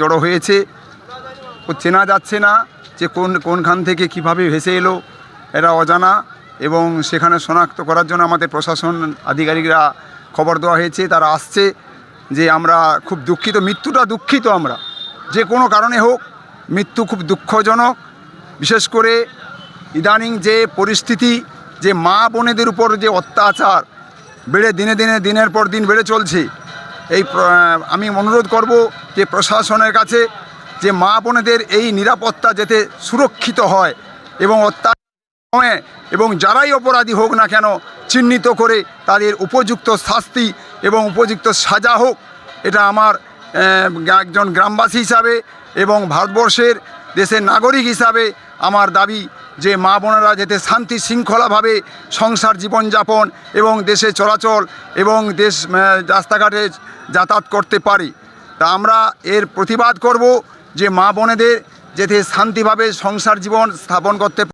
জড়ো হয়েছে। ও চেনা যাচ্ছে না যে কোন কোনখান থেকে কীভাবে ভেসে এলো। এটা অজানা এবং সেখানে শনাক্ত করার জন্য আমাদের প্রশাসন আধিকারিকরা খবর দেওয়া হয়েছে। তারা আসছে যে আমরা খুব দুঃখিত, মৃত্যুটা দুঃখিত আমরা। যে কোনো কারণে হোক, মৃত্যু খুব দুঃখজনক। বিশেষ করে ইদানিং যে পরিস্থিতি, যে মা বোনেদের উপর যে অত্যাচার বেড়ে দিনে দিনে, দিনের পর দিন বেড়ে চলছে, এই আমি অনুরোধ করব যে প্রশাসনের কাছে যে মা বোনেদের এই নিরাপত্তা যাতে সুরক্ষিত হয় এবং অত্যাচার এবং যারাই অপরাধী হোক না কেন, চিহ্নিত করে তাদের উপযুক্ত শাস্তি এবং উপযুক্ত সাজা হোক, এটা আমার একজন গ্রামবাসী হিসাবে এবং ভারতবর্ষের দেশের নাগরিক হিসাবে আমার দাবি যে মা বোনেরা যাতে শান্তি শৃঙ্খলাভাবে সংসার জীবনযাপন এবং দেশে চলাচল এবং দেশ রাস্তাঘাটে যাতায়াত করতে পারি। তা আমরা এর প্রতিবাদ করব যে মা বোনেদের যাতে শান্তিভাবে সংসার জীবন স্থাপন করতে